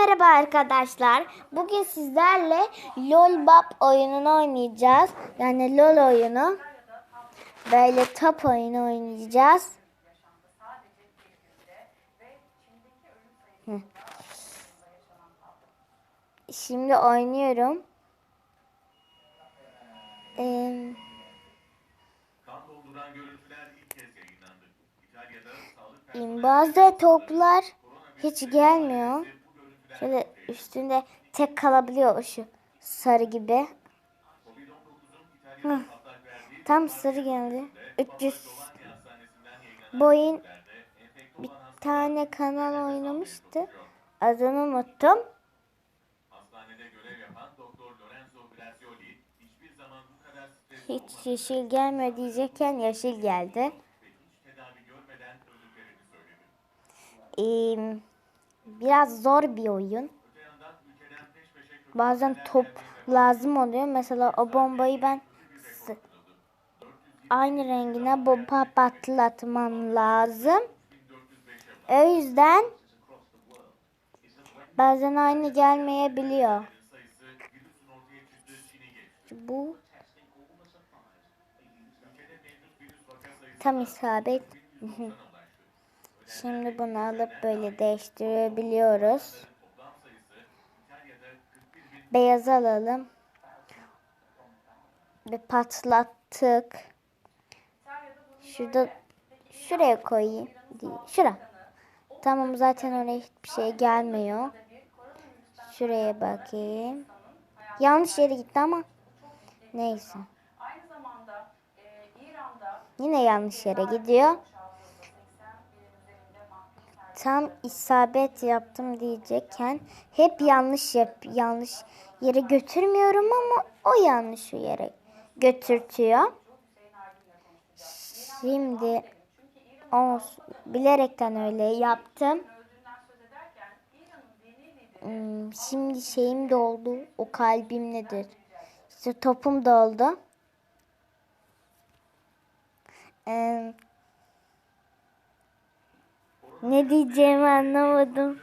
Merhaba arkadaşlar. Bugün sizlerle LOL Bop oyununu oynayacağız. Yani LOL oyunu. Böyle top oyunu oynayacağız. Şimdi oynuyorum. Ee, bazı toplar hiç gelmiyor. Şöyle üstünde tek kalabiliyor şu sarı gibi. Hı. Tam sarı geldi. 300 bu oyun bir tane kanal oynamıştı. Adını unuttum. Hiç yeşil gelmiyor diyecekken yeşil geldi. Ee, biraz zor bir oyun. Bazen top lazım oluyor. Mesela o bombayı ben aynı rengine bomba patlatmam lazım. O yüzden bazen aynı gelmeyebiliyor. Bu tam isabet. Şimdi bunu alıp böyle değiştirebiliyoruz. toplam sayısı İtalya'da 41 bin Beyaz alalım. Ve patlattık. Şurada şuraya koyayım. Şura. Tamam zaten oraya hiçbir şey gelmiyor. Şuraya bakayım. Yanlış yere gitti ama neyse. E, Yine yanlış yere gidiyor. Tam isabet yaptım diyecekken hep yanlış yap yanlış yere götürmüyorum ama o yanlış yere götürtüyor. Şimdi olsun, bilerekten öyle yaptım. Hmm, Şimdi şeyim doldu. O kalbim nedir? İşte topum doldu. Ee, ne diyeceğimi anlamadım.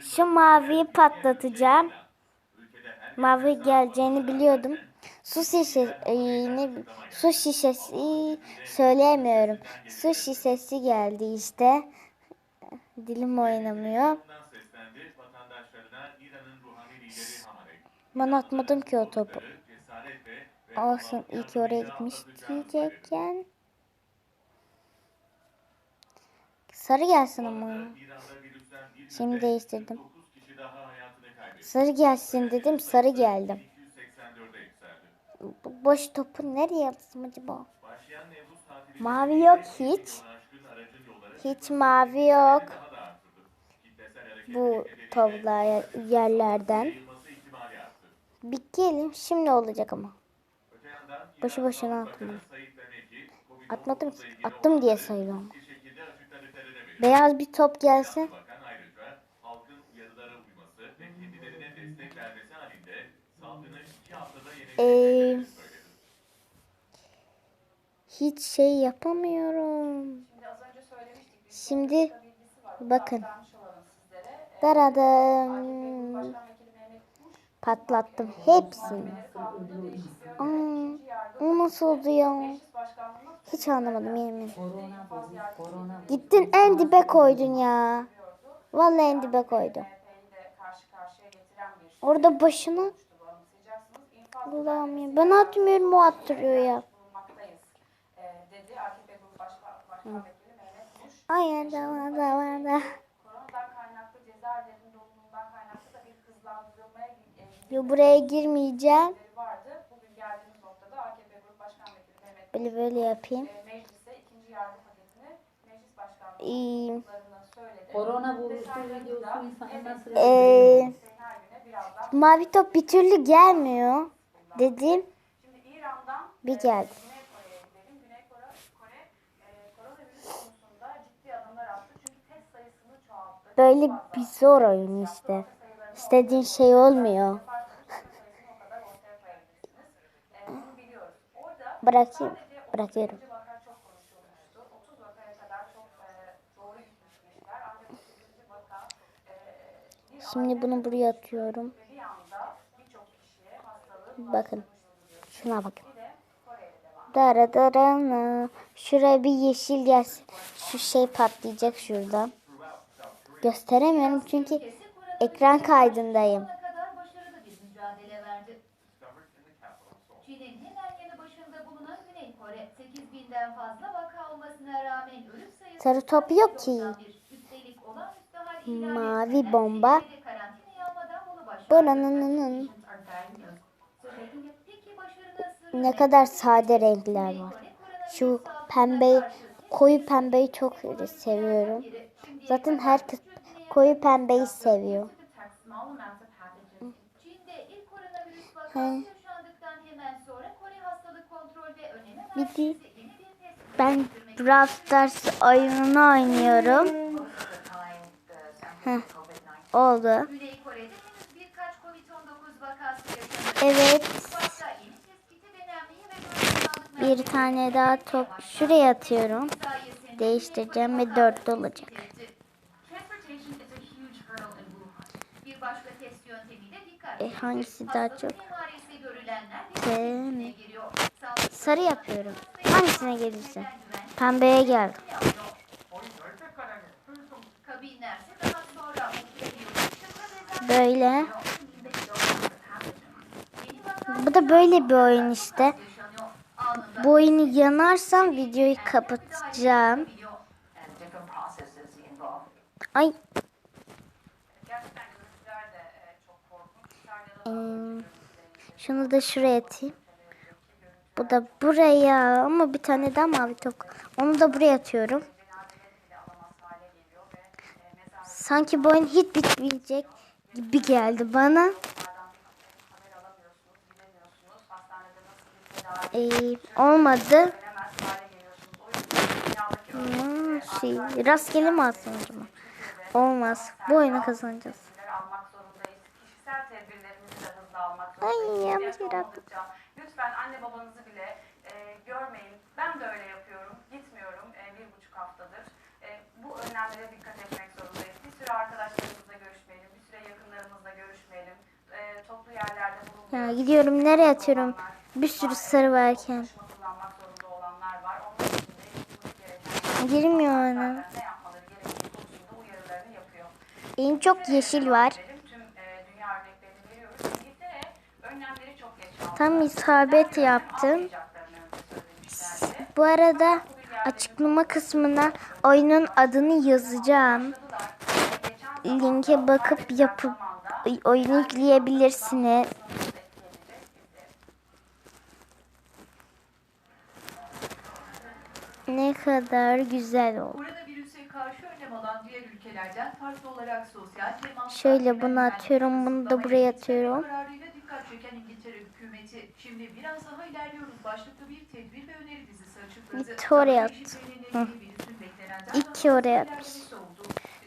Şu maviyi patlatacağım. Mavi geleceğini biliyordum. Su şişesi, ne, su şişesi söyleyemiyorum. Su şişesi geldi işte. Dilim oynamıyor. Ben atmadım ki o topu. Olsun iyi ki oraya gitmiş diyecekken. Sarı gelsin ama. Şimdi değiştirdim. 9 kişi daha hayatını kaybetti. Sarı gelsin dedim sarı geldim. 284'e yükseldi. Bu boş topu nereye atsam acaba? Mavi yok hiç. Hiç mavi yok. Bu toplar yerlerden. gelin şimdi olacak ama. Boşu boşuna atma. Sayit Demeci, Atmadım ki. Attım diye sayıyorum. Beyaz bir top gelsin. Bakan ayrıca halkın uyarılara uyması ve kendilerine destek vermesi halinde salgını iki haftada Ee, hiç şey yapamıyorum. şimdi az önce söylemiştik bir Şimdi bilgisi var. bakın. Daradım. Patlattım hepsini. Aa, o nasıl oldu ya? Hiç anlamadım yemin. Gittin en dibe koydun ya. Vallahi en dibe şey Orada. İnfaz Allah'ım ya. Ben atmıyorum o attırıyor ya. Ay da var da var da. Yo, buraya girmeyeceğim. gidişleri vardı. Bugün geldiğimiz noktada AKP Grup Başkan Vekili Mehmet Böyle böyle yapayım. e, meclise ikinci yargı paketini meclis başkanlığı İyi. söyledi. Korona nasıl Ee, mavi top bir türlü gelmiyor. Dedim Şimdi İran'dan bir geldi. E, koronavirüs konusunda ciddi adımlar attı. Çünkü test sayısını çoğalttı. Böyle bir zor oyun işte. İstediğin şey olmuyor. Sayısını o kadar ortaya koyabilirsiniz. E, bunu biliyoruz. Orada Bırakayım. Bırakıyorum. birinci vaka çok konuşulmuştu. 30 vakaya kadar çok e, doğru gitmiş işler. Ancak 31. vaka e, bir Şimdi bunu buraya atıyorum. Bakın. Şuna bakın. Dara dara Şuraya bir yeşil gelsin. Şu şey patlayacak şuradan. Gösteremiyorum çünkü ekran kaydındayım. Çin'in hemen yanı başında bulunan Güney Kore 8000'den fazla vaka olmasına rağmen ölüm sayısı Sarı top yok ki. 91. Üstelik olağanüstü hal ilan Mavi bomba. Buranın ne kadar sade renkler var. Şu pembe, koyu pembeyi çok seviyorum. Zaten herkes koyu pembeyi seviyor. He. Test Ben Brawl Stars oyununu oynuyorum. Heh, oldu. Güney Kore'de henüz birkaç Covid-19 vakası yaşandı. Evet. Bir tane daha top şuraya atıyorum. Değiştireceğim ve dörtlü olacak. E, hangisi daha çok? emaresi Sarı yapıyorum. Hangisine gelirse. Pembeye geldim. Böyle. Bu da böyle bir oyun işte. Bu oyunu yanarsam videoyu kapatacağım. Ay. Ee, şunu da şuraya atayım. Bu da buraya ama bir tane daha mavi top. Onu da buraya atıyorum. Sanki bu oyun hiç bitmeyecek gibi geldi bana. Ee, olmadı. Hmm, şey, rastgele mi atsam acaba? Olmaz. Bu oyunu kazanacağız. Ay, yanlış yere attım. olmadıkça Lütfen anne babanızı bile e, görmeyin. Ben de öyle yapıyorum. Gitmiyorum e, bir buçuk haftadır. E, bu önlemlere dikkat etmek zorundayız. Bir süre arkadaşlarımızla görüşmeyelim. Bir süre yakınlarımızla görüşmeyelim. E, toplu yerlerde bulunmuyoruz. Ya gidiyorum nereye atıyorum? Bir sürü sarı varken. Taşıma kullanmak zorunda olanlar var. Onlar Tam isabet yaptım. Bu arada açıklama kısmına oyunun adını yazacağım. Linke bakıp yapıp oyunu yükleyebilirsiniz. Ne kadar güzel oldu. Şöyle bunu atıyorum, bunu da buraya atıyorum. Hükümeti şimdi biraz daha ilerliyoruz. Başlıklı bir tedbir ve öneri dizisi açıkladı. De oraya at. Hı. İki oraya oldu.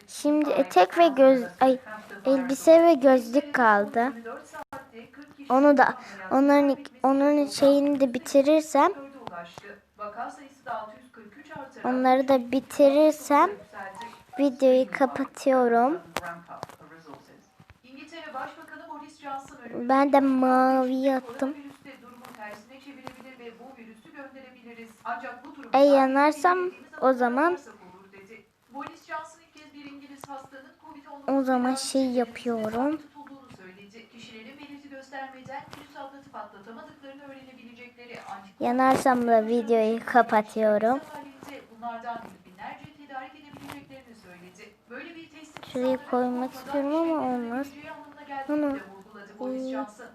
Şimdi etek ve göz ay elbise ve gözlük kaldı. 24 saatte 40 kişi Onu da onların onun şeyini de bitirirsem Dörde ulaştı. Vaka sayısı da 643 artarak onları da bitirirsem videoyu kapatıyorum. Ben de mavi attım. Çevirebilir ve bu virüsü gönderebiliriz. Ancak bu durum E, yanarsam o zaman- olur dedi. Boris Johnson ilk kez bir İngiliz hastanın Covid-19 O zaman şey yapıyorum. Kişilerin belirti göstermeden virüs atlatıp atlatamadıklarını öğrenebilecekleri Yanarsam da videoyu kapatıyorum. bunlardan binlerce tedarik edebileceklerini söyledi. Böyle bir testin Şuraya koymak istiyorum ama olmaz. Bunu- Boris. Johnson.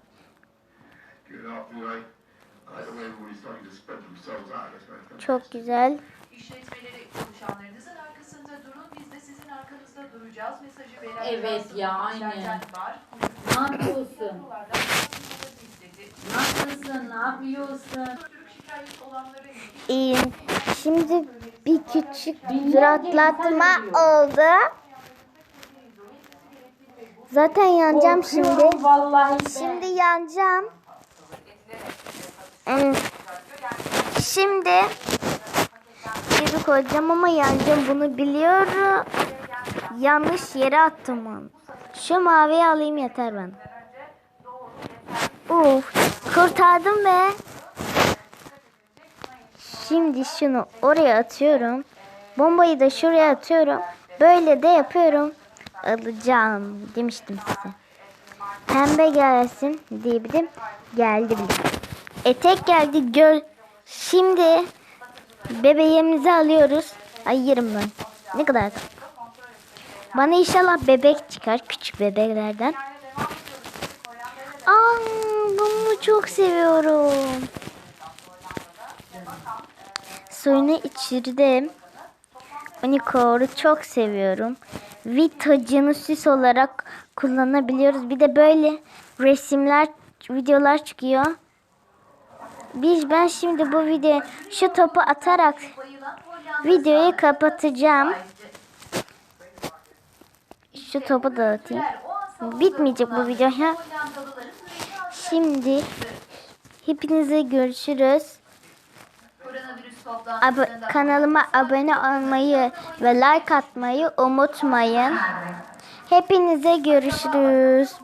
Good afternoon. Çok güzel. İşletmeleri çalışanlarınızın arkasında durun, biz de sizin arkanızda duracağız mesajı veren Evet ya, aynen. var. Ne yapıyorsun? Ne yapıyorsun? Şikayet olanlara ilişkin İyiyim. Şimdi bir küçük duraklatma oldu. Zaten yanacağım şimdi. Vallahi Şimdi yanacağım. Hmm. Şimdi geri koyacağım ama yanacağım bunu biliyorum. Yanlış yere attım onu. Şu maviyi alayım yeter yeterli Uf kurtardım be. Şimdi şunu oraya atıyorum. Bombayı da şuraya atıyorum. Böyle de yapıyorum. Alacağım demiştim size. Pembe gelsin diyebilirim. Geldi bile. Etek geldi göl. Şimdi bebeğimizi alıyoruz. Ayırım ben. Ne kadar? Bana inşallah bebek çıkar. Küçük bebeklerden. Aa, bunu çok seviyorum. Suyunu içirdim. Unicorn'u çok seviyorum. Vitacını süs olarak kullanabiliyoruz. Bir de böyle resimler, videolar çıkıyor. Biz ben şimdi bu video şu topu atarak videoyu kapatacağım. Şu topu da atayım. Bitmeyecek bu video ya. Şimdi hepinize görüşürüz. Ab- kanalıma abone olmayı ve like atmayı unutmayın. Hepinize görüşürüz.